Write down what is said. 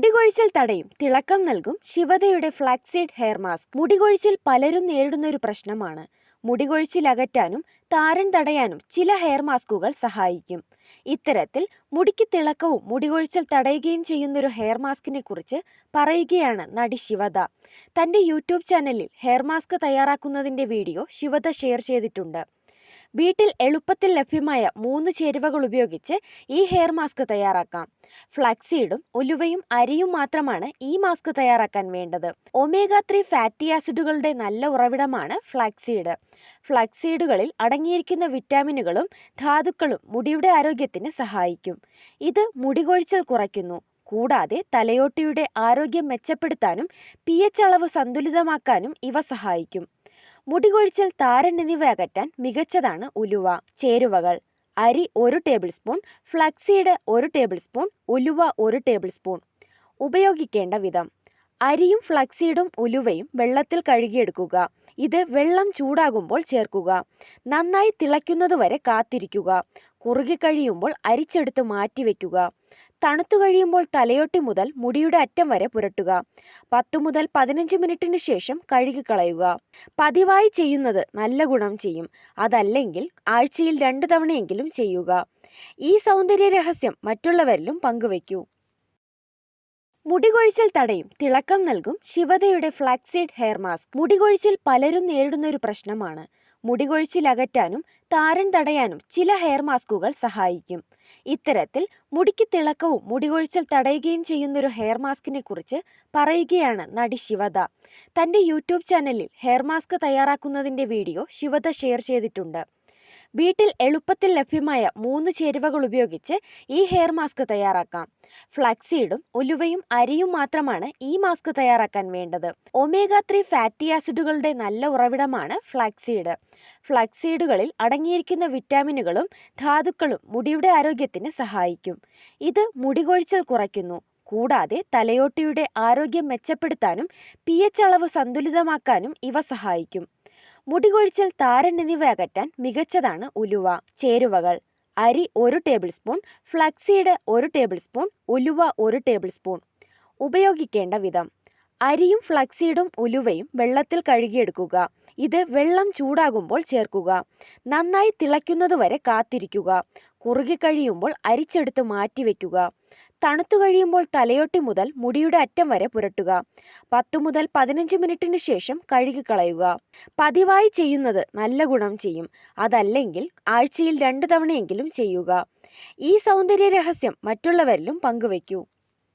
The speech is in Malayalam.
മുടികൊഴിച്ചിൽ തടയും തിളക്കം നൽകും ശിവതയുടെ ഫ്ലാക്സീഡ് ഹെയർ മാസ്ക്. മുടികൊഴിച്ചിൽ പലരും നേരിടുന്ന ഒരു പ്രശ്നമാണ്. മുടികൊഴിച്ചിൽ അകറ്റാനും താരൻ തടയാനും ചില ഹെയർ മാസ്കുകൾ സഹായിക്കും. ഇത്തരത്തിൽ മുടിക്ക് തിളക്കവും മുടികൊഴിച്ചിൽ തടയുകയും ചെയ്യുന്നൊരു ഹെയർ മാസ്കിനെ കുറിച്ച് പറയുകയാണ് നടി ശിവത. തന്റെ യൂട്യൂബ് ചാനലിൽ ഹെയർ മാസ്ക് തയ്യാറാക്കുന്നതിന്റെ വീഡിയോ ശിവത ഷെയർ ചെയ്തിട്ടുണ്ട്. വീട്ടിൽ എളുപ്പത്തിൽ ലഭ്യമായ മൂന്ന് ചേരുവകൾ ഉപയോഗിച്ച് ഈ ഹെയർ മാസ്ക് തയ്യാറാക്കാം. ഫ്ലക്സീഡും ഉലുവയും അരിയും മാത്രമാണ് ഈ മാസ്ക് തയ്യാറാക്കാൻ വേണ്ടത്. ഒമേഗ ത്രീ ഫാറ്റി ആസിഡുകളുടെ നല്ല ഉറവിടമാണ് ഫ്ലക്സീഡ് ഫ്ലക്സീഡുകളിൽ അടങ്ങിയിരിക്കുന്ന വിറ്റാമിനുകളും ധാതുക്കളും മുടിയുടെ ആരോഗ്യത്തിന് സഹായിക്കും. ഇത് മുടി കൊഴിച്ചൽ കുറയ്ക്കുന്നു. കൂടാതെ തലയോട്ടിയുടെ ആരോഗ്യം മെച്ചപ്പെടുത്താനും പി എച്ച് അളവ് സന്തുലിതമാക്കാനും ഇവ സഹായിക്കും. മുടികൊഴിച്ചൽ താരൻ എന്നിവ അകറ്റാൻ മികച്ചതാണ് ഉലുവ. ചേരുവകൾ. അരി ഒരു ടേബിൾ സ്പൂൺ ഫ്ലക്സീഡ് ഒരു ടേബിൾ സ്പൂൺ ഉലുവ ഒരു ടേബിൾ സ്പൂൺ ഉപയോഗിക്കേണ്ട വിധം. അരിയും ഫ്ലക്സീഡും ഉലുവയും വെള്ളത്തിൽ കഴുകിയെടുക്കുക. ഇത് വെള്ളം ചൂടാകുമ്പോൾ ചേർക്കുക. നന്നായി തിളയ്ക്കുന്നതുവരെ കാത്തിരിക്കുക. കുറുകി കഴിയുമ്പോൾ അരിച്ചെടുത്ത് മാറ്റിവെക്കുക. തണുത്തു കഴിയുമ്പോൾ തലയോട്ടി മുതൽ മുടിയുടെ അറ്റം വരെ പുരട്ടുക. പത്തു മുതൽ പതിനഞ്ച് മിനിറ്റിന് ശേഷം കഴുകിക്കളയുക പതിവായി ചെയ്യുന്നത് നല്ല ഗുണം ചെയ്യും. അതല്ലെങ്കിൽ ആഴ്ചയിൽ രണ്ടു തവണയെങ്കിലും ചെയ്യുക. ഈ സൗന്ദര്യ രഹസ്യം മറ്റുള്ളവരിലും പങ്കുവയ്ക്കൂ. മുടികൊഴിച്ചിൽ തടയും തിളക്കം നൽകും ശിവതയുടെ ഫ്ലാക്സീഡ് ഹെയർ മാസ്ക്. മുടികൊഴിച്ചിൽ പലരും നേരിടുന്ന ഒരു പ്രശ്നമാണ്. മുടികൊഴിച്ചിൽ അകറ്റാനും താരൻ തടയാനും ചില ഹെയർ മാസ്കുകൾ സഹായിക്കും. ഇത്തരത്തിൽ മുടിക്ക് തിളക്കവും മുടികൊഴിച്ചിൽ തടയുകയും ചെയ്യുന്നൊരു ഹെയർ മാസ്കിനെ കുറിച്ച് പറയുകയാണ് നടി ശിവദ. തന്റെ യൂട്യൂബ് ചാനലിൽ ഹെയർ മാസ്ക് തയ്യാറാക്കുന്നതിന്റെ വീഡിയോ ശിവദ ഷെയർ ചെയ്തിട്ടുണ്ട്. വീട്ടിൽ എളുപ്പത്തിൽ ലഭ്യമായ മൂന്ന് ചേരുവകൾ ഉപയോഗിച്ച് ഈ ഹെയർ മാസ്ക് തയ്യാറാക്കാം. ഫ്ലക്സീഡും ഉലുവയും അരിയും മാത്രമാണ് ഈ മാസ്ക് തയ്യാറാക്കാൻ വേണ്ടത്. ഒമേഗ ത്രീ ഫാറ്റി ആസിഡുകളുടെ നല്ല ഉറവിടമാണ് ഫ്ലക്സീഡ് ഫ്ലക്സീഡുകളിൽ അടങ്ങിയിരിക്കുന്ന വിറ്റാമിനുകളും ധാതുക്കളും മുടിയുടെ ആരോഗ്യത്തിന് സഹായിക്കും. ഇത് മുടി കൊഴിച്ചൽ കുറയ്ക്കുന്നു. കൂടാതെ തലയോട്ടിയുടെ ആരോഗ്യം മെച്ചപ്പെടുത്താനും പി എച്ച് അളവ് സന്തുലിതമാക്കാനും ഇവ സഹായിക്കും. മുടികൊഴിച്ചിൽ താരൻ എന്നിവ അകറ്റാൻ മികച്ചതാണ് ഉലുവ. ചേരുവകൾ. അരി ഒരു ടേബിൾ സ്പൂൺ ഫ്ലക്സീഡ് ഒരു ടേബിൾ സ്പൂൺ ഉലുവ ഒരു ടേബിൾ സ്പൂൺ ഉപയോഗിക്കേണ്ട വിധം. അരിയും ഫ്ലക്സീഡും ഉലുവയും വെള്ളത്തിൽ കഴുകിയെടുക്കുക. ഇത് വെള്ളം ചൂടാകുമ്പോൾ ചേർക്കുക. നന്നായി തിളയ്ക്കുന്നതുവരെ കാത്തിരിക്കുക. കുറുകിക്കഴിയുമ്പോൾ അരിച്ചെടുത്ത് മാറ്റിവെക്കുക തണുത്തു കഴിയുമ്പോൾ തലയോട്ടി മുതൽ മുടിയുടെ അറ്റം വരെ പുരട്ടുക. പത്തു മുതൽ പതിനഞ്ച് മിനിറ്റിന് ശേഷം കഴുകിക്കളയുക പതിവായി ചെയ്യുന്നത് നല്ല ഗുണം ചെയ്യും. അതല്ലെങ്കിൽ ആഴ്ചയിൽ രണ്ടു തവണയെങ്കിലും ചെയ്യുക. ഈ സൗന്ദര്യ രഹസ്യം മറ്റുള്ളവരിലും പങ്കുവയ്ക്കൂ.